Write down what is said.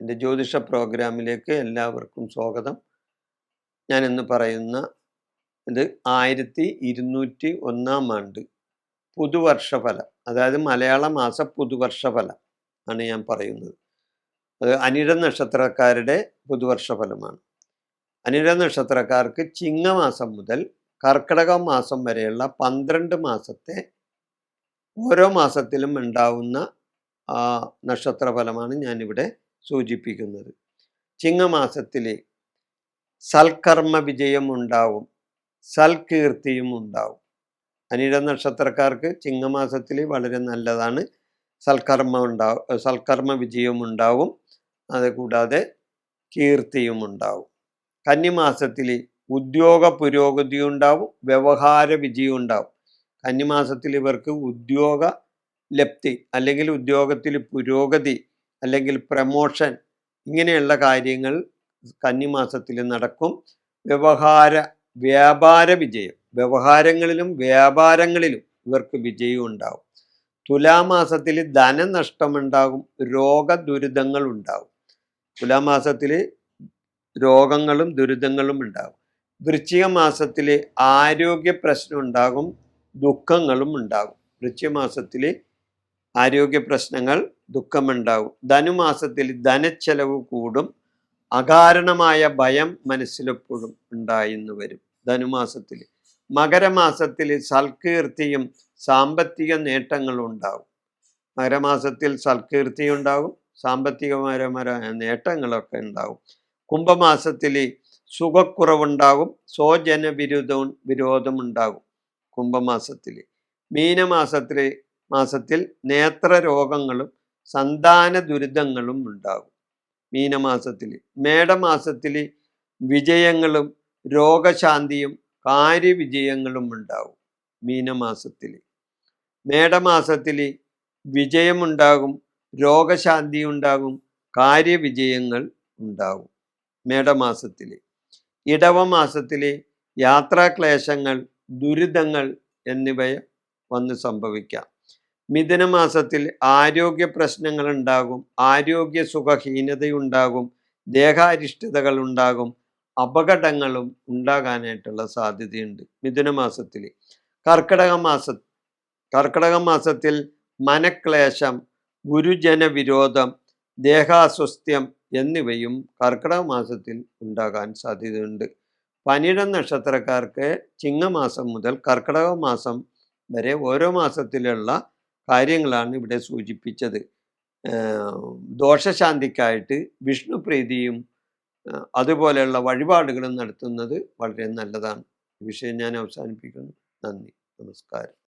എന്റെ ജ്യോതിഷ പ്രോഗ്രാമിലേക്ക് എല്ലാവർക്കും സ്വാഗതം. ഞാൻ ഇന്ന് പറയുന്ന ഇത് ആയിരത്തി ഇരുന്നൂറ്റി ഒന്നാം ആണ്ട് പുതുവർഷഫലം അതായത് മലയാള മാസ പുതുവർഷഫലം ആണ് ഞാൻ പറയുന്നത്. അത് അനിഴ നക്ഷത്രക്കാരുടെ പുതുവർഷഫലമാണ്. അനിഴ നക്ഷത്രക്കാർക്ക് ചിങ്ങമാസം മുതൽ കർക്കിടക മാസം വരെയുള്ള പന്ത്രണ്ട് മാസത്തെ ഓരോ മാസത്തിലും ഉണ്ടാവുന്ന നക്ഷത്രഫലമാണ് ഞാനിവിടെ സൂചിപ്പിക്കുന്നത്. ചിങ്ങമാസത്തിലെ സൽക്കർമ്മ വിജയം ഉണ്ടാവും സൽകീർത്തിയും ഉണ്ടാവും അനിഴ നക്ഷത്രക്കാർക്ക് ചിങ്ങമാസത്തിൽ വളരെ നല്ലതാണ്. സൽക്കർമ്മ ഉണ്ടാവും സൽക്കർമ്മ വിജയം ഉണ്ടാവും അതുകൂടാതെ കീർത്തിയും ഉണ്ടാവും കന്നിമാസത്തിൽ ഉദ്യോഗ പുരോഗതി ഉണ്ടാവും വ്യവഹാര വിജയം ഉണ്ടാവും കന്നിമാസത്തിൽ ഇവർക്ക് ഉദ്യോഗ ലബ്ധി അല്ലെങ്കിൽ ഉദ്യോഗത്തിൽ പുരോഗതി അല്ലെങ്കിൽ പ്രമോഷൻ ഇങ്ങനെയുള്ള കാര്യങ്ങൾ കന്നിമാസത്തിൽ നടക്കും. വ്യവഹാര വ്യാപാര വിജയം. വ്യവഹാരങ്ങളിലും വ്യാപാരങ്ങളിലും ഇവർക്ക് വിജയം ഉണ്ടാവും. തുലാമാസത്തിൽ ധനനഷ്ടമുണ്ടാകും രോഗദുരിതങ്ങൾ ഉണ്ടാവും. തുലാമാസത്തിൽ രോഗങ്ങളും ദുരിതങ്ങളും ഉണ്ടാകും വൃശ്ചിക മാസത്തിൽ ആരോഗ്യ പ്രശ്നം ഉണ്ടാകും ദുഃഖങ്ങളും ഉണ്ടാകും. വൃശ്ചിക മാസത്തിൽ ആരോഗ്യ പ്രശ്നങ്ങൾ ദുഃഖമുണ്ടാകും. ധനുമാസത്തിൽ ധനച്ചെലവ് കൂടും. അകാരണമായ ഭയം മനസ്സിലെപ്പോഴും ഉണ്ടായിരുന്നു വരും ധനുമാസത്തിൽ. മകരമാസത്തിൽ സൽകീർത്തിയും സാമ്പത്തിക നേട്ടങ്ങളും ഉണ്ടാകും. മകരമാസത്തിൽ സൽകീർത്തി ഉണ്ടാകും. സാമ്പത്തികപരമായ നേട്ടങ്ങളൊക്കെ ഉണ്ടാകും. കുംഭമാസത്തിൽ സുഖക്കുറവുണ്ടാകും. സ്വജന വിരുദ്ധവും വിരോധമുണ്ടാകും കുംഭമാസത്തിൽ. മീനമാസത്തിൽ മാസത്തിൽ നേത്ര രോഗങ്ങളും സന്താന ദുരിതങ്ങളും ഉണ്ടാകും. മീനമാസത്തിൽ മേടമാസത്തിൽ വിജയങ്ങളും രോഗശാന്തിയും കാര്യവിജയങ്ങളും ഉണ്ടാകും മീനമാസത്തിൽ മേടമാസത്തിൽ വിജയമുണ്ടാകും രോഗശാന്തി ഉണ്ടാകും കാര്യവിജയങ്ങൾ ഉണ്ടാകും മേടമാസത്തിൽ ഇടവമാസത്തിൽ യാത്രാക്ലേശങ്ങൾ ദുരിതങ്ങൾ എന്നിവ വന്ന് സംഭവിക്കാം. മിഥുനമാസത്തിൽ ആരോഗ്യ പ്രശ്നങ്ങൾ ഉണ്ടാകും ആരോഗ്യ സുഖഹീനതയുണ്ടാകും ദേഹാരിഷ്ടതകൾ ഉണ്ടാകും അപകടങ്ങളും ഉണ്ടാകാനായിട്ടുള്ള സാധ്യതയുണ്ട് മിഥുനമാസത്തിൽ. കർക്കിടക മാസ കർക്കിടക മാസത്തിൽ മനക്ലേശം ഗുരുജന വിരോധം ദേഹാസ്വസ്ഥ്യം എന്നിവയും കർക്കിടക മാസത്തിൽ ഉണ്ടാകാൻ സാധ്യതയുണ്ട്. പനിട നക്ഷത്രക്കാർക്ക് ചിങ്ങമാസം മുതൽ കർക്കിടക മാസം വരെ ഓരോ മാസത്തിലുള്ള കാര്യങ്ങളാണ് ഇവിടെ സൂചിപ്പിച്ചത്. ദോഷശാന്തിക്കായിട്ട് വിഷ്ണു പ്രീതിയും അതുപോലെയുള്ള വഴിപാടുകളും നടത്തുന്നത് വളരെ നല്ലതാണ്. ഈ വിഷയം ഞാൻ അവസാനിപ്പിക്കുന്നു. നന്ദി. നമസ്കാരം.